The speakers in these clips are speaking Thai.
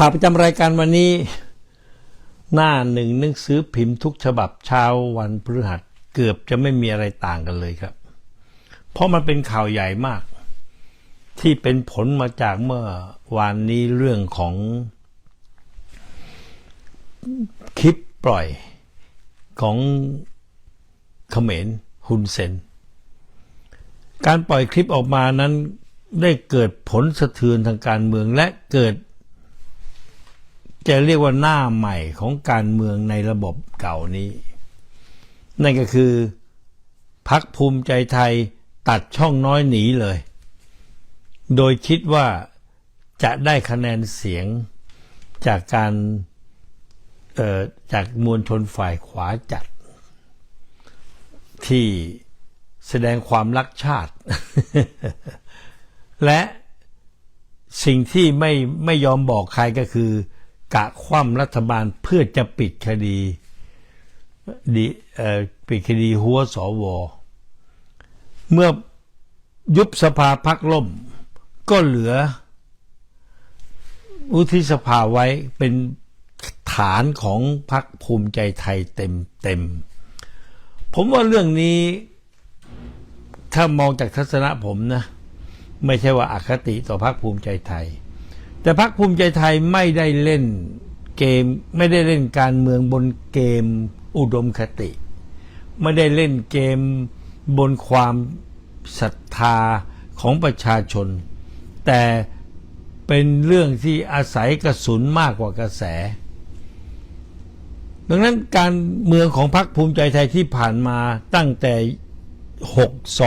ข่าวประจำรายการวันนี้ หน้าหนึ่งหนังสือพิมพ์ทุกฉบับเช้าวันพฤหัสเกือบจะไม่มีอะไรต่างกันเลยครับ เพราะมันเป็นข่าวใหญ่มาก ที่เป็นผลมาจากเมื่อวานนี้เรื่องของคลิปปล่อยของเขมรฮุนเซน การปล่อยคลิปออกมานั้นได้เกิดผลสะเทือนทางการเมืองและเกิด จะเรียกว่าหน้าใหม่ของการเมืองในระบบเก่านี้ นั่นก็คือพักภูมิใจไทยตัดช่องน้อยหนีเลย โดยคิดว่าจะได้คะแนนเสียงจากการจากมวลชนฝ่ายขวาจัด ที่แสดงความรักชาติ และสิ่งที่ไม่ไม่ยอมบอกใครก็คือ กะคว่ำรัฐบาลเพื่อจะปิดคดีดีปิดคดีหัวสว เมื่อยุบสภาพักล่ม ก็เหลือวุฒิสภาไว้เป็นฐานของพรรคภูมิใจไทยเต็มเต็มผมว่าเรื่องนี้ถ้ามองจากทัศนะผมนะ ไม่ใช่ว่าอาคติต่อพรรคภูมิใจไทย แต่พรรคภูมิใจไทยไม่ได้เล่นเกม ไม่ได้เล่นการเมืองบนเกมอุดมคติ ไม่ได้เล่นเกมบนความศรัทธาของประชาชน แต่เป็นเรื่องที่อาศัยกระสุนมากกว่ากระแส ดังนั้นการเมืองของพรรคภูมิใจไทยที่ผ่านมาตั้งแต่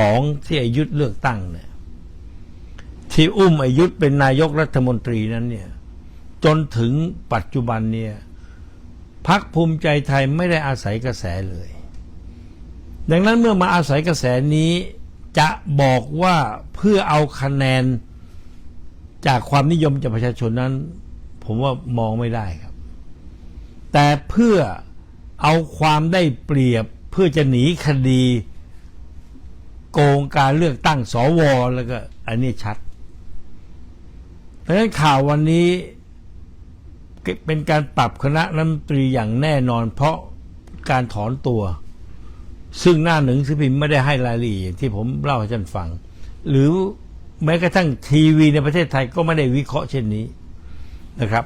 62 ที่อายุทธเลือกตั้งเนี่ย ที่อุ้มอายุทธเป็นนายกรัฐมนตรีนั้นเนี่ย จนถึงปัจจุบันเนี่ยพักภูมิใจไทยไม่ได้อาศัยกระแสเลย ดังนั้นเมื่อมาอาศัยกระแสนี้จะบอกว่าเพื่อเอาคะแนนจากความนิยมจากประชาชนนั้น ผมว่ามองไม่ได้ครับ แต่เพื่อเอาความได้เปรียบเพื่อจะหนีคดี โกงการเลือกตั้งสวแล้วก็ อันนี้ชัด ราะฉะนั้นข่าววันนี้เป็นการปรับคณะรัฐมนตรีอย่างแน่นอนเพราะการถอนตัว ซึ่งหน้าหนึ่งสือพิมพ์ไม่ได้ให้รายละเอียดที่ผมเล่าให้ท่านฟัง หรือแม้กระทั่งทีวีในประเทศไทยก็ไม่ได้วิเคราะห์เช่นนี้นะครับ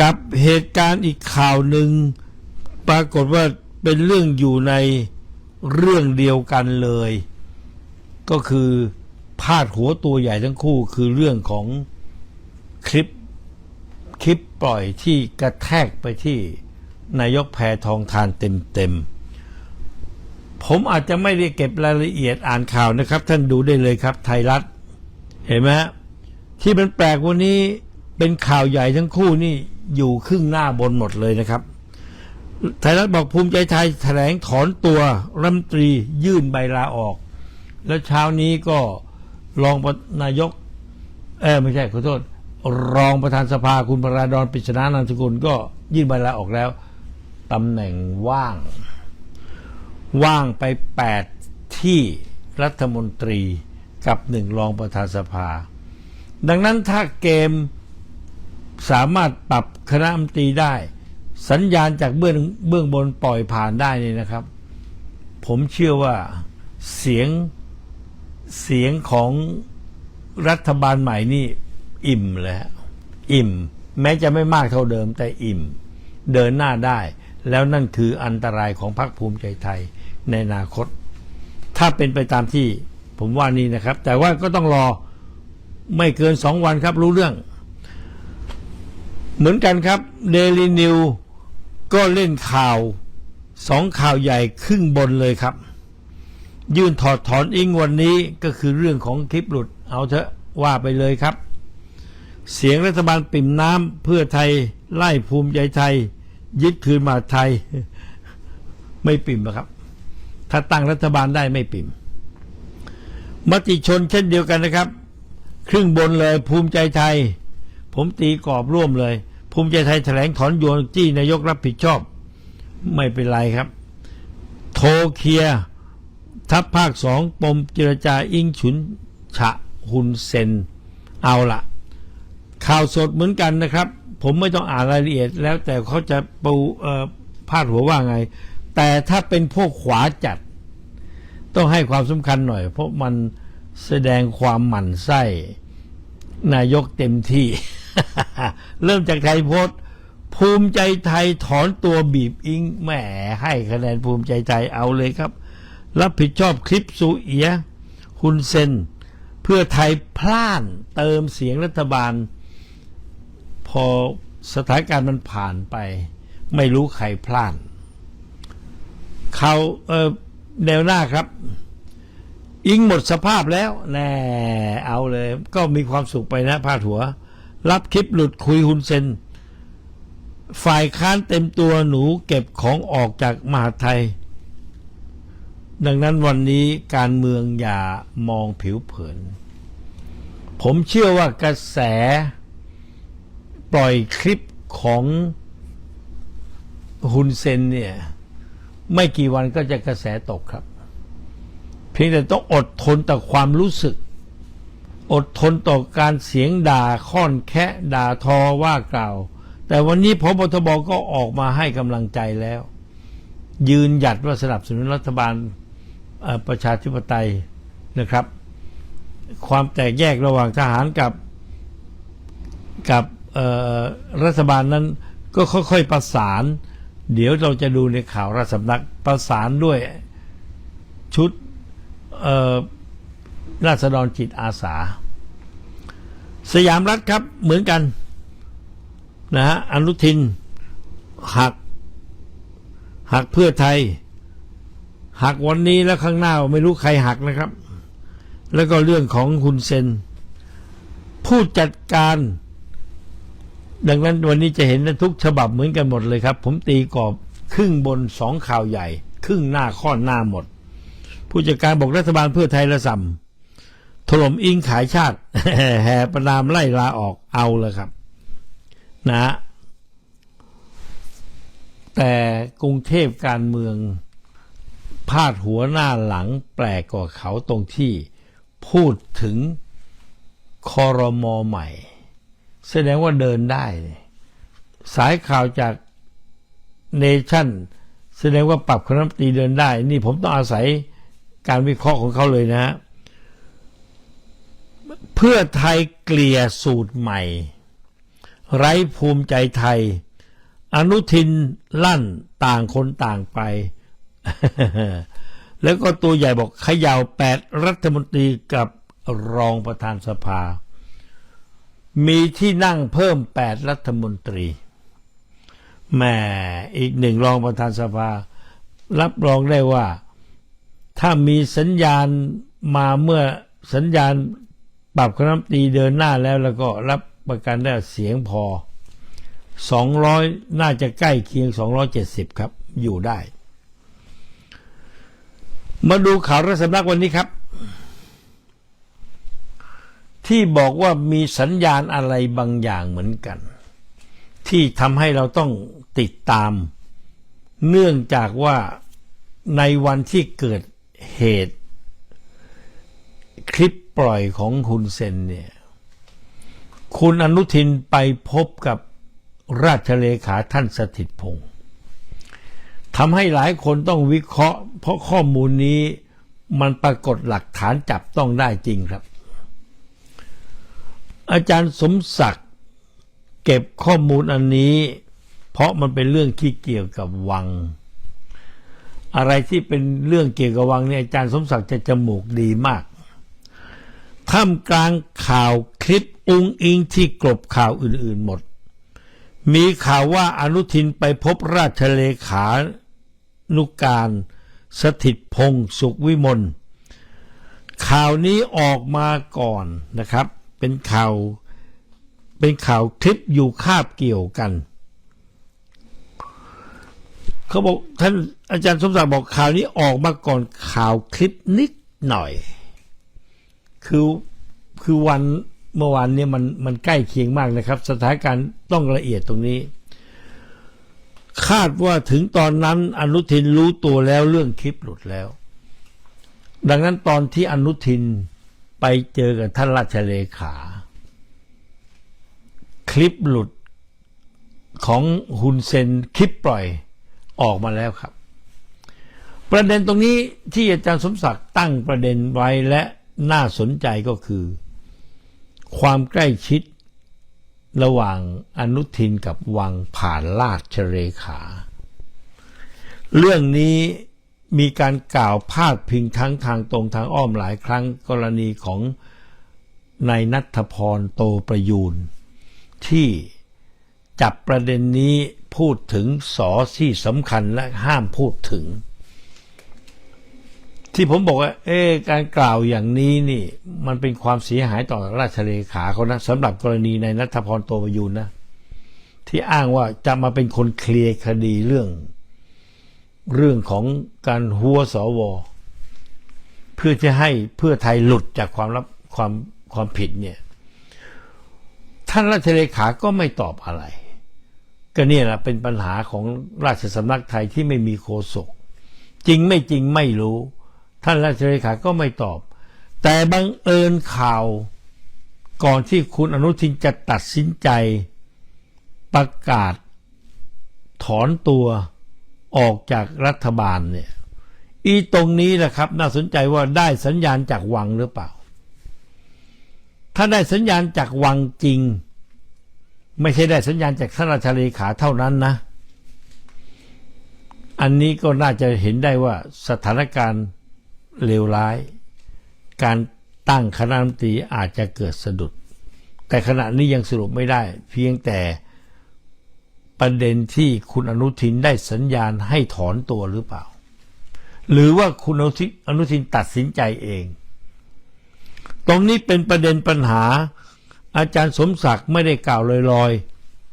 กับเหตุการณ์อีกข่าวหนึ่งปรากฏว่าเป็นเรื่องอยู่ในเรื่องเดียวกันเลย ก็คือ พาดหัวตัวใหญ่ทั้งคู่คือเรื่องของคลิปคลิปปล่อยที่กระแทกไปที่นายกแพทองทานเต็มๆ ผมอาจจะไม่ได้เก็บรายละเอียดอ่านข่าวนะครับ ท่านดูได้เลยครับ ไทยรัฐ เห็นไหมที่มันแปลกวันนี้เป็นข่าวใหญ่ทั้งคู่นี่อยู่ครึ่งหน้าบนหมดเลยนะครับ ไทยรัฐบอกภูมิใจไทยแถลงถอนตัวรัฐมนตรียื่นใบลาออก แล้วเช้านี้ก็ รองนายก เออไม่ใช่ขอโทษ รองประธานสภาคุณประราดอนปิชนานันทกุลก็ยื่นใบลาออกแล้วตำแหน่งว่าง ว่างไปแปดที่รัฐมนตรีกับหนึ่งรองประธานสภา ดังนั้นถ้าเกมสามารถปรับคณะรัฐมนตรีได้ สัญญาณจากเบื้องเบื้องบนปล่อยผ่านได้นี่นะครับ ผมเชื่อว่าเสียง เสียงของรัฐบาลใหม่นี่อิ่มเลยฮะอิ่ม แม้จะไม่มากเท่าเดิมแต่อิ่ม เดินหน้าได้ แล้วนั่นคืออันตรายของพรรคภูมิใจไทยในอนาคต ถ้าเป็นไปตามที่ผมว่านี่นะครับ แต่ว่าก็ต้องรอไม่เกินสองวันครับรู้เรื่อง เหมือนกันครับเดลินิวก็เล่นข่าวสองข่าวใหญ่ครึ่งบนเลยครับ ยื่นถอดถอนอิงวันนี้ก็คือเรื่องของคลิปหลุดเอาเถอะว่าไปเลยครับ เสียงรัฐบาลปิ่มน้ำเพื่อไทยไล่ภูมิใจไทย ยึดคืนมาไทย ไม่ปิ่มหรอกครับ ถ้าตั้งรัฐบาลได้ไม่ปิ่มมติชนเช่นเดียวกันนะครับ ครึ่งบนเลยภูมิใจไทย ผมตีกรอบร่วมเลย ภูมิใจไทยแถลงถอนโยนจี้นายกรับผิดชอบ ไม่เป็นไรครับ โทเคลียร์ ทัพภาคสองปมเจรจาอิงฉุนฉะหุนเซน เอาละข่าวสดเหมือนกันนะครับ ผมไม่ต้องอ่านรายละเอียดแล้วแต่เขาจะปูเออพาดหัวว่าไง แต่ถ้าเป็นพวกขวาจัด ต้องให้ความสำคัญหน่อย เพราะมันแสดงความหมั่นไส้ นายกเต็มที่ เริ่มจากไทยโพสภูมิใจไทยถอนตัวบีบอิงแหมให้คะแนนภูมิใจไทยเอาเลยครับ รับผิดชอบคลิปซูเอียฮุนเซน เพื่อไทยพลานเติมเสียงรัฐบาล พอสถานการณ์มันผ่านไป ไม่รู้ใครพลาดเขาเออแนวหน้าครับ อิงหมดสภาพแล้วแน่เอาเลย ก็มีความสุขไปนะพาดหัว รับคลิปหลุดคุยฮุนเซนฝ่ายค้านเต็มตัวหนูเก็บของออกจากมหาไทย ดังนั้นวันนี้การเมืองอย่ามองผิวเผิน ผมเชื่อว่ากระแสปล่อยคลิปของฮุนเซนเนี่ย ไม่กี่วันก็จะกระแสตกครับ เพียงแต่ต้องอดทนต่อความรู้สึก อดทนต่อการเสียงด่าค่อนแคะด่าทอว่ากล่าว แต่วันนี้พบทบก็ออกมาให้กำลังใจแล้ว ยืนหยัดว่าสนับสนุนรัฐบาล ประชาธิปไตยนะครับ ความแตกแยกระหว่างทหารกับกับรัฐบาลนั้นก็ค่อยๆประสาน เดี๋ยวเราจะดูในข่าวราชสำนักประสานด้วยชุดราษฎรจิตอาสา สยามรัฐครับเหมือนกันนะฮะอนุทินหักหักเพื่อไทย หักวันนี้แล้วข้างหน้าไม่รู้ใครหักนะครับ แล้วก็เรื่องของคุณเซน ผู้จัดการ ดังนั้นวันนี้จะเห็นทุกฉบับเหมือนกันหมดเลยครับ ผมตีกรอบครึ่งบนสองข่าวใหญ่ ครึ่งหน้าข้อหน้าหมด ผู้จัดการบอกรัฐบาลเพื่อไทยละสัมถล่มอิงขายชาติแห่ประนามไล่ลาออกเอาเลยครับ นะ แต่กรุงเทพการเมือง พาดหัวหน้าหลังแปลกกว่าเขาตรงที่ พูดถึงคอรมอใหม่ แสดงว่าเดินได้ สายข่าวจากเนชั่น แสดงว่าปรับคณะรัฐมนตรีเดินได้ นี่ผมต้องอาศัยการวิเคราะห์ของเขาเลยนะฮะเพื่อไทยเกลี่ยสูตรใหม่ ไร้ภูมิใจไทย อนุทินลั่นต่างคนต่างไป แล้วก็ตัวใหญ่บอกขย่าแปดรัฐมนตรีกับรองประธานสภา มีที่นั่งเพิ่มแปดรัฐมนตรีแหม่อีกหนึ่งรองประธานสภา รับรองได้ว่า ถ้ามีสัญญาณมาเมื่อสัญญาณปรับคณะรัฐมนตรีเดินหน้าแล้วแล้วก็รับประกันได้เสียงพอ 200 น่าจะใกล้เคียง 270 ครับ อยู่ได้ มาดูข่าวรัฐสำนักวันนี้ครับ ที่บอกว่ามีสัญญาณอะไรบางอย่างเหมือนกัน ที่ทำให้เราต้องติดตาม เนื่องจากว่าในวันที่เกิดเหตุ คลิปปล่อยของคุณเซนเนี่ย คุณอนุทินไปพบกับราชเลขาท่านสถิตพงศ์ทำให้หลายคนต้องวิเคราะห์ เพราะข้อมูลนี้มันปรากฏหลักฐานจับต้องได้จริงครับ อาจารย์สมศักดิ์เก็บข้อมูลอันนี้ เพราะมันเป็นเรื่องที่เกี่ยวกับวัง อะไรที่เป็นเรื่องเกี่ยวกับวังเนี่ยอาจารย์สมศักดิ์จะจมูกดีมากท่ามกลางข่าวคลิปอุงอิงที่กลบข่าวอื่นๆหมด มีข่าวว่าอนุทินไปพบราชเลขานุการ สถิตพงศ์สุขวิมลข่าวนี้ออกมาก่อนนะครับ เป็นข่าวเป็นข่าวคลิปอยู่คาบเกี่ยวกัน เขาบอกท่านอาจารย์สมศักดิ์บอกข่าวนี้ออกมาก่อนข่าวคลิปนิดหน่อย คือคือวันเมื่อวานเนี่ยมันมันใกล้เคียงมากนะครับ สถานการณ์ต้องละเอียดตรงนี้ คาดว่าถึงตอนนั้นอนุทินรู้ตัวแล้วเรื่องคลิปหลุดแล้ว ดังนั้นตอนที่อนุทินไปเจอกับท่านราชเลขา คลิปหลุดของฮุนเซนคลิปปล่อยออกมาแล้วครับ ประเด็นตรงนี้ที่อาจารย์สมศักดิ์ตั้งประเด็นไว้และน่าสนใจก็คือ ความใกล้ชิด ระหว่างอนุทินกับวังผ่านราชเลขา เรื่องนี้มีการกล่าวพาดพิงทั้งทางตรงทางอ้อมหลายครั้งกรณีของนายนัทพรโตประยูนที่จับประเด็นนี้พูดถึงสอที่สำคัญและห้ามพูดถึง ที่ผมบอกว่า เอ๊การกล่าวอย่างนี้นี่ มันเป็นความเสียหายต่อราชเลขาเขานะสำหรับกรณีในนัทพรโตประยูนนะ ที่อ้างว่าจะมาเป็นคนเคลียร์คดีเรื่อง เรื่องของการหัวสวเพื่อจะให้เพื่อไทยหลุดจากความรับความความผิดเนี่ย ท่านราชเลขาก็ไม่ตอบอะไร ก็เนี่ยแหละเป็นปัญหาของราชสำนักไทยที่ไม่มีโฆษกจริงไม่จริงไม่รู้ ท่านราชเลขาก็ไม่ตอบ แต่บังเอิญข่าว ก่อนที่คุณอนุทินจะตัดสินใจประกาศ ถอนตัวออกจากรัฐบาลเนี่ย อีตรงนี้แหละครับ น่าสนใจว่าได้สัญญาณจากวังหรือเปล่า ถ้าได้สัญญาณจากวังจริง ไม่ใช่ได้สัญญาณจากท่านราชเลขาเท่านั้นนะ อันนี้ก็น่าจะเห็นได้ว่าสถานการณ์ เลวร้าย การตั้งคณะรัฐมนตรีอาจจะเกิดสะดุด แต่ขณะนี้ยังสรุปไม่ได้ เพียงแต่ประเด็นที่คุณอนุทินได้สัญญาณให้ถอนตัวหรือเปล่า หรือว่าคุณอนุทินตัดสินใจเอง ตรงนี้เป็นประเด็นปัญหา อาจารย์สมศักดิ์ไม่ได้กล่าวลอย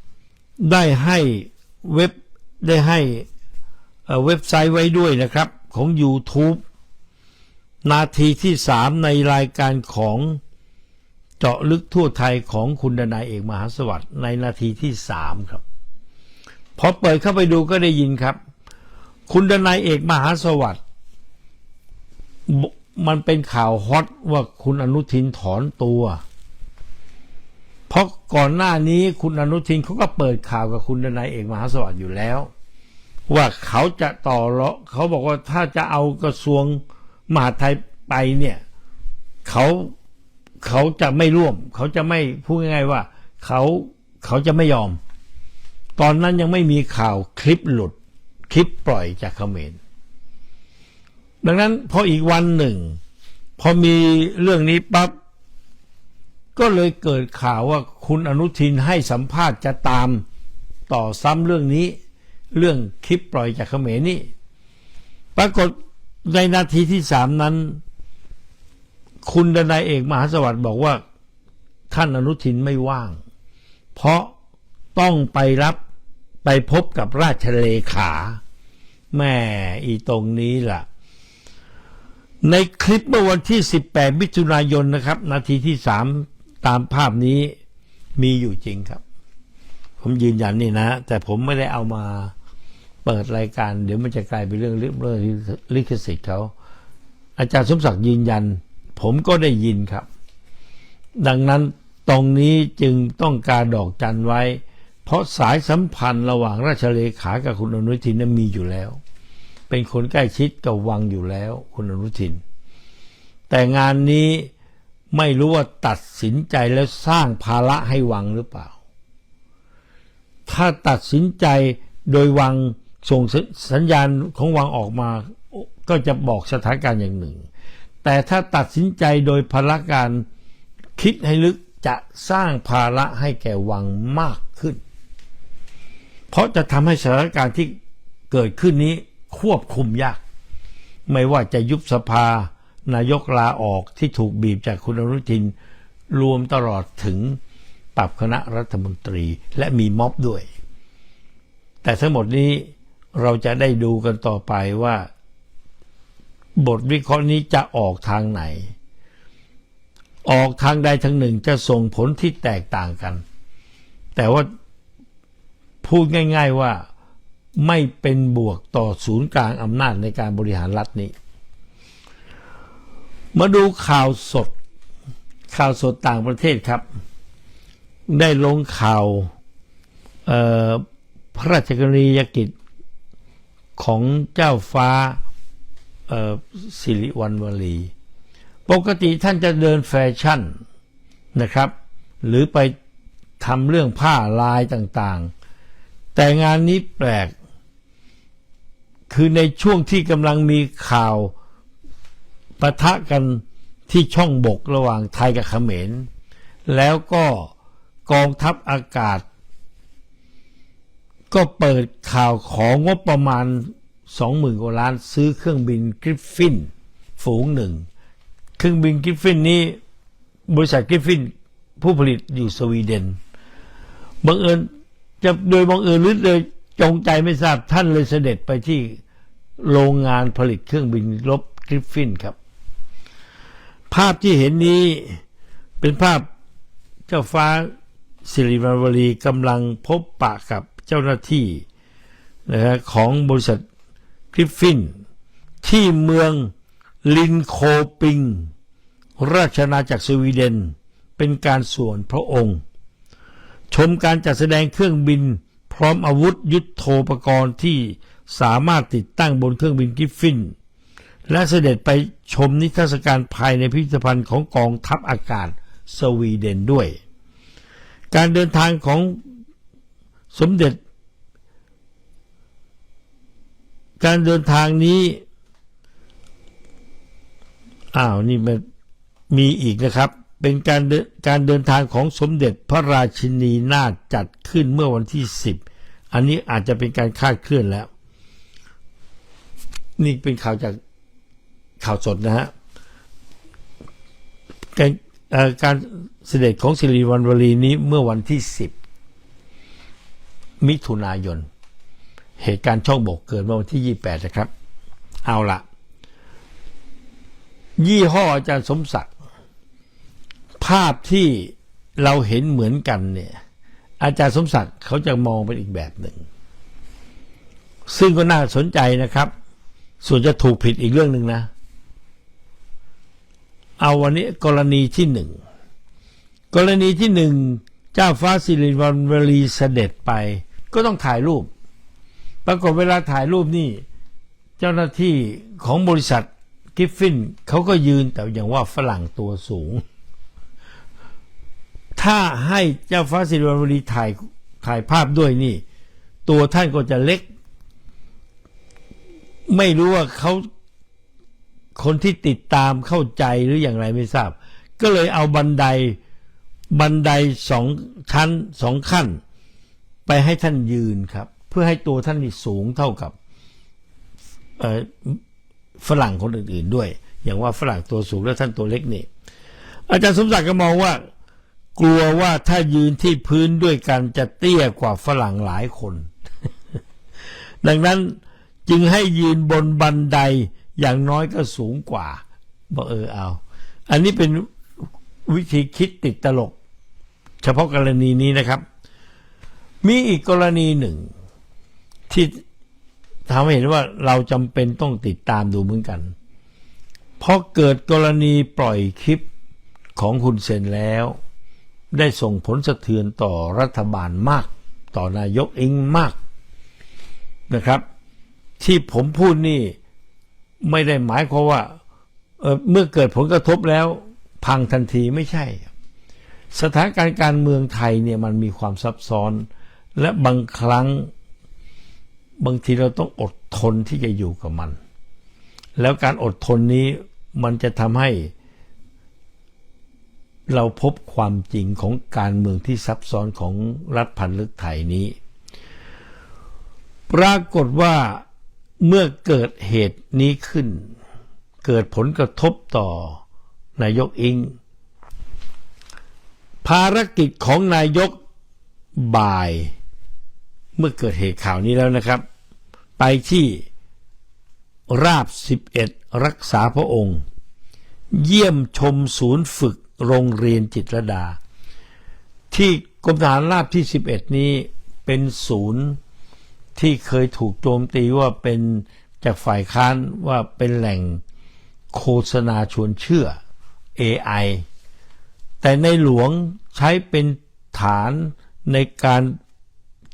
ๆ ได้ให้เว็บได้ให้เอ่อเว็บไซต์ไว้ด้วยนะครับของ YouTube นาทีที่สามในรายการของเจาะลึกทั่วไทยของคุณดนายเอกมหาสวัสดิ์ในนาทีที่สามครับ พอเปิดเข้าไปดูก็ได้ยินครับ คุณดนายเอกมหาสวัสดิ์มันเป็นข่าวฮอตว่าคุณอนุทินถอนตัว เพราะก่อนหน้านี้คุณอนุทินเขาก็เปิดข่าวกับคุณดนายเอกมหาสวัสดิ์อยู่แล้ว ว่าเขาจะต่อเลาะเขาบอกว่าถ้าจะเอากระทรวง มหาไทยไปเนี่ยเขาเขาจะไม่ร่วม เขาจะไม่พูดง่ายๆว่าเขาเขาจะไม่ยอม ตอนนั้นยังไม่มีข่าวคลิปหลุด คลิปปล่อยจากเขมรดังนั้นพออีกวันหนึ่ง พอมีเรื่องนี้ปั๊บก็เลยเกิดข่าวว่าคุณอนุทินให้สัมภาษณ์จะตามต่อซ้ำเรื่องนี้ เรื่องคลิปปล่อยจากเขมรนี่ปรากฏ ในนาทีที่สามนั้น คุณดนายเอกมหาสวัสดิ์บอกว่า ท่านอนุทินไม่ว่าง เพราะต้องไปรับไปพบกับราชเลขาแม่อีตรงนี้ล่ะ ในคลิปเมื่อวันที่ 18 มิถุนายนนะครับ นาทีที่สามตามภาพนี้มีอยู่จริงครับ ผมยืนยันนี่นะ แต่ผมไม่ได้เอามา เปิดรายการเดี๋ยวมันจะกลายเป็นเรื่องเรื่องลิขสิทธิ์เขาอาจารย์สมศักดิ์ยืนยัน ผมก็ได้ยินครับ ดังนั้นตรงนี้จึงต้องการดอกจันไว้ เพราะสายสัมพันธ์ระหว่างราชเลขากับคุณอนุทินนั้นมีอยู่แล้ว เป็นคนใกล้ชิดกับวังอยู่แล้ว คุณอนุทิน แต่งานนี้ไม่รู้ว่าตัดสินใจแล้วสร้างภาระให้วังหรือเปล่า ถ้าตัดสินใจโดยวัง ส่งสัญญาณของวังออกมาก็จะบอกสถานการณ์อย่างหนึ่ง แต่ถ้าตัดสินใจโดยพละการคิดให้ลึกจะสร้างภาระให้แก่วังมากขึ้น เพราะจะทำให้สถานการณ์ที่เกิดขึ้นนี้ควบคุมยาก ไม่ว่าจะยุบสภานายกลาออกที่ถูกบีบจากคุณอนุทิน รวมตลอดถึงปรับคณะรัฐมนตรีและมีม็อบด้วย แต่ทั้งหมดนี้ เราจะได้ดูกันต่อไปว่า บทวิเคราะห์นี้จะออกทางไหน ออกทางใดทางหนึ่งจะส่งผลที่แตกต่างกัน แต่ว่าพูดง่าย ๆว่าไม่เป็นบวกต่อศูนย์กลางอำนาจในการบริหารรัฐนี้ มาดูข่าวสด ข่าวสดต่างประเทศครับ ได้ลงข่าวพระราชกรณียกิจ ของเจ้าฟ้าสิริวัณวลี ปกติท่านจะเดินแฟชั่นนะครับ หรือไปทำเรื่องผ้าลายต่างๆ แต่งานนี้แปลก คือในช่วงที่กำลังมีข่าวปะทะกันที่ช่องบกระหว่างไทยกับเขมร แล้วก็กองทัพอากาศ ก็เปิดข่าวของงบประมาณ 20,000กว่าล้านซื้อเครื่องบินกริฟฟินฝูงหนึ่ง เครื่องบินกริฟฟินนี้ บริษัทกริฟฟินผู้ผลิตอยู่สวีเดนบังเอิญจะโดยบังเอิญหรือโดยจงใจไม่ทราบท่านเลยเสด็จไปที่โรงงานผลิตเครื่องบินรบกริฟฟินครับ ภาพที่เห็นนี้เป็นภาพเจ้าฟ้าสิริวัณวลีกำลังพบปะกับ เจ้าหน้าที่นะฮะของบริษัทกริฟฟิน ที่เมืองลินโคปิง ราชอาณาจักรสวีเดน เป็นการส่วนพระองค์ ชมการจัดแสดงเครื่องบินพร้อมอาวุธยุทโธปกรณ์ที่สามารถติดตั้งบนเครื่องบินกริฟฟิน และเสด็จไปชมนิทรรศการภายในพิพิธภัณฑ์ของกองทัพอากาศสวีเดนด้วย การเดินทางของ สมเด็จ การเดินทางนี้ อ้าว นี่มันมีอีกนะครับ เป็นการเดินการเดินทางของสมเด็จพระราชินีนาถจัดขึ้นเมื่อวันที่ 10 อันนี้อาจจะเป็นการคาดเคลื่อนแล้ว นี่เป็นข่าวจากข่าวสดนะฮะการเอ่อการเสด็จของสิริวัณวลีนี้เมื่อวันที่ 10 มิถุนายน เหตุการณ์ช่องบกเกิดเมื่อวันที่ 28 นะครับ เอาละยี่ห้ออาจารย์สมศักดิ์ภาพที่เราเห็นเหมือนกันเนี่ย อาจารย์สมศักดิ์เขาจะมองเป็นอีกแบบหนึ่ง ซึ่งก็น่าสนใจนะครับ ส่วนจะถูกผิดอีกเรื่องหนึ่งนะ เอาวันนี้กรณีที่หนึ่งกรณีที่หนึ่งเจ้าฟ้าสิริวัณวลีเสด็จไป ก็ต้องถ่ายรูป ปรากฏเวลาถ่ายรูปนี่ เจ้าหน้าที่ของบริษัทกิฟฟินเขาก็ยืนแต่อย่างว่าฝรั่งตัวสูง ถ้าให้เจ้าฟ้าสิริวัณวลีถ่ายถ่ายภาพด้วยนี่ ตัวท่านก็จะเล็ก ไม่รู้ว่าเขาคนที่ติดตามเข้าใจหรืออย่างไรไม่ทราบ ก็เลยเอาบันไดบันไดสองชั้นสองขั้น ไปให้ท่านยืนครับ เพื่อให้ตัวท่านนี่สูงเท่ากับฝรั่งคนอื่นๆด้วย อย่างว่าฝรั่งตัวสูงแล้วท่านตัวเล็กนี่อาจารย์สมศักดิ์ก็มองว่า กลัวว่าถ้ายืนที่พื้นด้วยกันจะเตี้ยกว่าฝรั่งหลายคน ดังนั้นจึงให้ยืนบนบันไดอย่างน้อยก็สูงกว่าบอกเออเอา อันนี้เป็นวิธีคิดติดตลก เฉพาะกรณีนี้นะครับ มีอีกกรณีหนึ่ง ที่ทำให้เห็นว่าเราจำเป็นต้องติดตามดูเหมือนกัน เพราะเกิดกรณีปล่อยคลิปของคุณเซนแล้ว ได้ส่งผลสะเทือนต่อรัฐบาลมาก ต่อนายกเองมากนะครับ ที่ผมพูดนี่ไม่ได้หมายความว่าเเมื่อเกิดผลกระทบแล้ว พังทันทีไม่ใช่ สถานการณ์การเมืองไทยเนี่ยมันมีความซับซ้อน และบางครั้งบางทีเราต้องอดทนที่จะอยู่กับมัน แล้วการอดทนนี้มันจะทำให้ เราพบความจริงของการเมืองที่ซับซ้อนของรัฐพันลึกไทยนี้ ปรากฏว่าเมื่อเกิดเหตุนี้ขึ้น เกิดผลกระทบต่อนายกอิง ภารกิจของนายกบ่าย เมื่อเกิดเหตุข่าวนี้แล้วนะครับ ไปที่ราบ 11 รักษาพระองค์ เยี่ยมชมศูนย์ฝึกโรงเรียนจิตรดา ที่กรมทหารราบที่ 11 นี้เป็นศูนย์ที่เคยถูกโจมตีว่าเป็นจากฝ่ายค้านว่าเป็นแหล่งโฆษณาชวนเชื่อ AI แต่ในหลวงใช้เป็นฐานในการ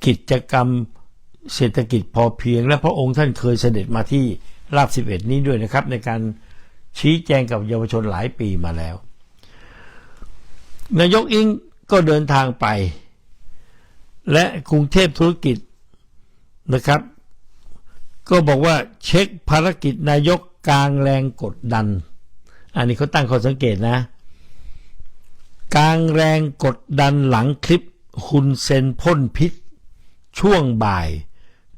กิจกรรมเศรษฐกิจพอเพียง และพระองค์ท่านเคยเสด็จมาที่ราบสิบเอ็ดนี้ด้วยนะครับ ในการชี้แจงกับเยาวชนหลายปีมาแล้ว นายกอิงก็เดินทางไป และกรุงเทพธุรกิจนะครับ ก็บอกว่าเช็คภารกิจนายกกลางแรงกดดัน อันนี้เขาตั้งข้อสังเกตนะกลางแรงกดดันหลังคลิปคุณเซนพ่นพิษ ช่วงบ่าย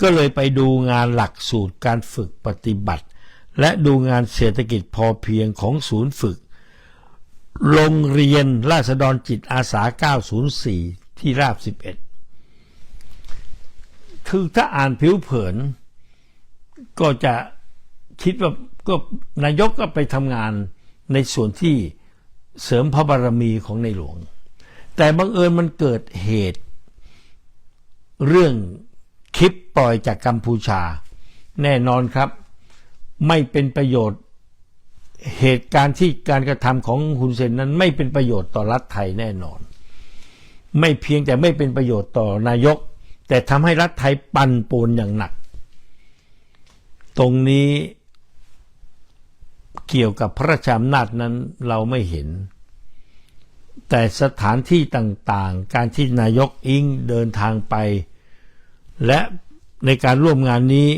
ก็เลยไปดูงานหลักสูตรการฝึกปฏิบัติ และดูงานเศรษฐกิจพอเพียงของศูนย์ฝึก โรงเรียนราษฎรจิตอาสา 904 ที่ราบ 11 คือถ้าอ่านผิวเผิน ก็จะคิดว่าก็นายกก็ไปทำงานในส่วนที่เสริมพระบารมีของในหลวง แต่บังเอิญมันเกิดเหตุ เรื่องคลิปปล่อยจากกัมพูชา แน่นอนครับ ไม่เป็นประโยชน์เหตุการณ์ที่การกระทำของฮุนเซนนั้น ไม่เป็นประโยชน์ต่อรัฐไทยแน่นอน ไม่เพียงแต่ไม่เป็นประโยชน์ต่อนายก แต่ทำให้รัฐไทยปั่นป่วนอย่างหนัก ตรงนี้เกี่ยวกับพระราชอำนาจนั้นเราไม่เห็น แต่สถานที่ต่างๆ การที่นายกอิงเดินทางไป และในการร่วมงานนี้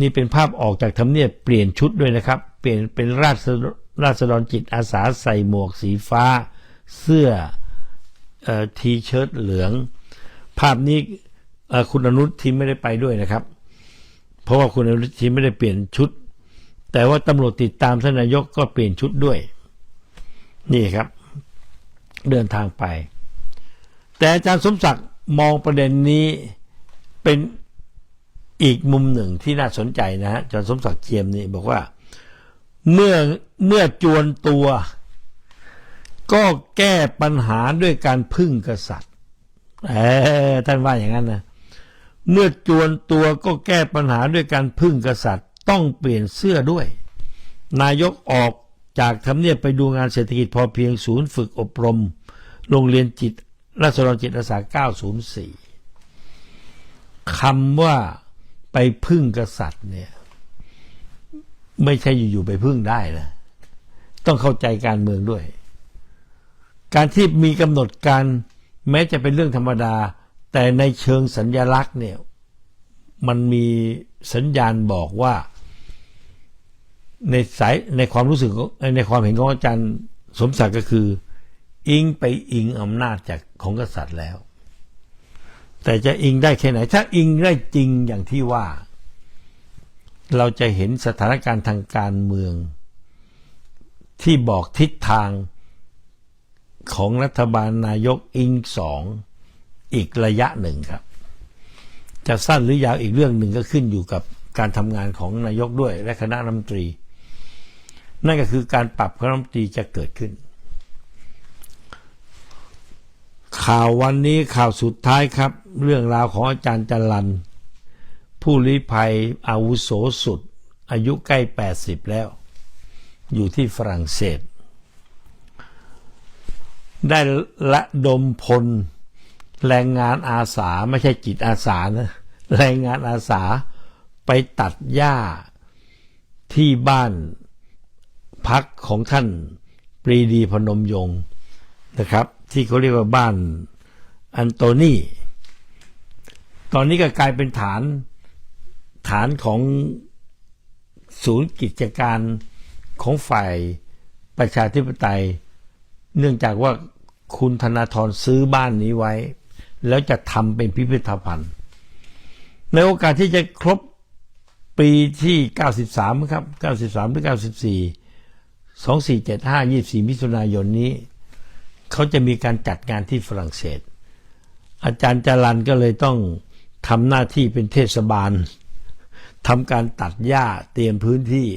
นี่เป็นภาพออกจากทำเนียบเปลี่ยนชุดด้วยนะครับ เปลี่ยนเป็นราษราษฎรจิตอาสาใส่หมวกสีฟ้า เสื้อเออทีเชิ้ตเหลือง ภาพนี้คุณอนุทินไม่ได้ไปด้วยนะครับ เพราะว่าคุณอนุทินไม่ได้เปลี่ยนชุด แต่ว่าตำรวจติดตามท่านนายกก็เปลี่ยนชุดด้วย นี่ครับ เดินทางไป แต่อาจารย์สมศักดิ์มองประเด็นนี้ เป็นอีกมุมหนึ่งที่น่าสนใจนะฮะจารย์สมศักดิ์เจียมนี่บอกว่า เมื่อเมื่อจวนตัว ก็แก้ปัญหาด้วยการพึ่งกษัตริย์เออท่านว่าอย่างนั้นนะเมื่อจวนตัวก็แก้ปัญหาด้วยการพึ่งกษัตริย์ ต้องเปลี่ยนเสื้อด้วย นายกออกจากทำเนียบไปดูงานเศรษฐกิจพอเพียงศูนย์ฝึกอบรม โรงเรียนจิตราษฎรจิตอาสา904 คำว่าไปพึ่งกษัตริย์เนี่ย ไม่ใช่อยู่ๆไปพึ่งได้นะต้องเข้าใจการเมืองด้วย การที่มีกำหนดการแม้จะเป็นเรื่องธรรมดา แต่ในเชิงสัญญลักษณ์เนี่ย มันมีสัญญาณบอกว่า ในสายในความรู้สึกในความเห็นของอาจารย์สมศักดิ์ก็คือ อิงไปอิงอำนาจจากของกษัตริย์แล้ว แต่จะอิงได้แค่ไหน ถ้าอิงได้จริงอย่างที่ว่า เราจะเห็นสถานการณ์ทางการเมือง ที่บอกทิศทางของรัฐบาลนายกอิงสองอีกระยะหนึ่งครับ จะสั้นหรือยาวอีกเรื่องหนึ่งก็ขึ้นอยู่กับการทำงานของนายกด้วยและคณะรัฐมนตรี นั่นก็คือการปรับคณะรัฐมนตรีจะเกิดขึ้น ข่าววันนี้ข่าวสุดท้ายครับ เรื่องราวของอาจารย์จรันผู้ลี้ภัยอาวุโสสุด อายุใกล้ 80 แล้ว อยู่ที่ฝรั่งเศส ได้ละดมพล แรงงานอาสาไม่ใช่จิตอาสานะแรงงานอาสาไปตัดหญ้าที่บ้านพักของท่านปรีดีพนมยงค์นะครับ ที่เขาเรียกว่าบ้านอันโตนี ตอนนี้ก็กลายเป็นฐานฐานของศูนย์กิจการของฝ่ายประชาธิปไตย เนื่องจากว่าคุณธนาธรซื้อบ้านนี้ไว้ แล้วจะทำเป็นพิพิธภัณฑ์ ในโอกาสที่จะครบปีที่ 93 ครับ 93 หรือ 94 2475 24 มิถุนายนนี้ เขาจะมีการจัดงานที่ฝรั่งเศส อาจารย์จารันก็เลยต้อง ทำหน้าที่เป็นเทศบาลทำการตัดหญ้าเตรียมพื้นที่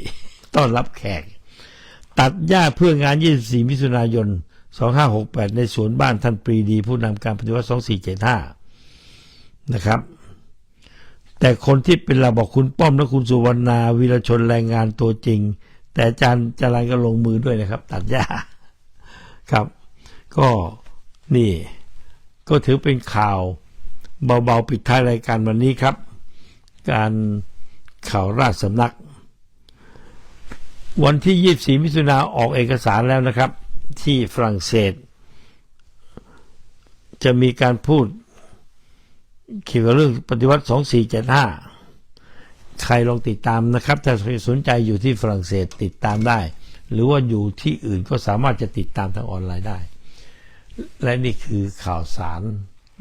ต้อนรับแขก ตัดหญ้าเพื่องาน 24 มิถุนายน 2568 ในสวนบ้านท่านปรีดี ผู้นำการปฏิวัติ 2475 นะครับ แต่คนที่เป็นเราบอกคุณป้อมและคุณสุวรรณาวีรชนแรงงานตัวจริง แต่อาจารย์จรันก็ลงมือด้วยนะครับ ตัดหญ้าครับ ก็นี่ ก็ถือเป็นข่าว เบาๆปิดท้ายรายการวันนี้ครับ การข่าวราชสำนัก วันที่ 24 มิถุนาออกเอกสารแล้วนะครับ ที่ฝรั่งเศส จะมีการพูดเกี่ยวกับเรื่องปฏิวัติ 2475 ใครลองติดตามนะครับ ถ้าสนใจอยู่ที่ฝรั่งเศสติดตามได้ หรือว่าอยู่ที่อื่นก็สามารถจะติดตามทางออนไลน์ได้ และนี่คือข่าวสาร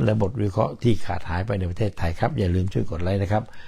และบทวิเคราะห์ที่ขาดหายไปในประเทศไทยครับ อย่าลืมช่วยกดไลค์นะครับ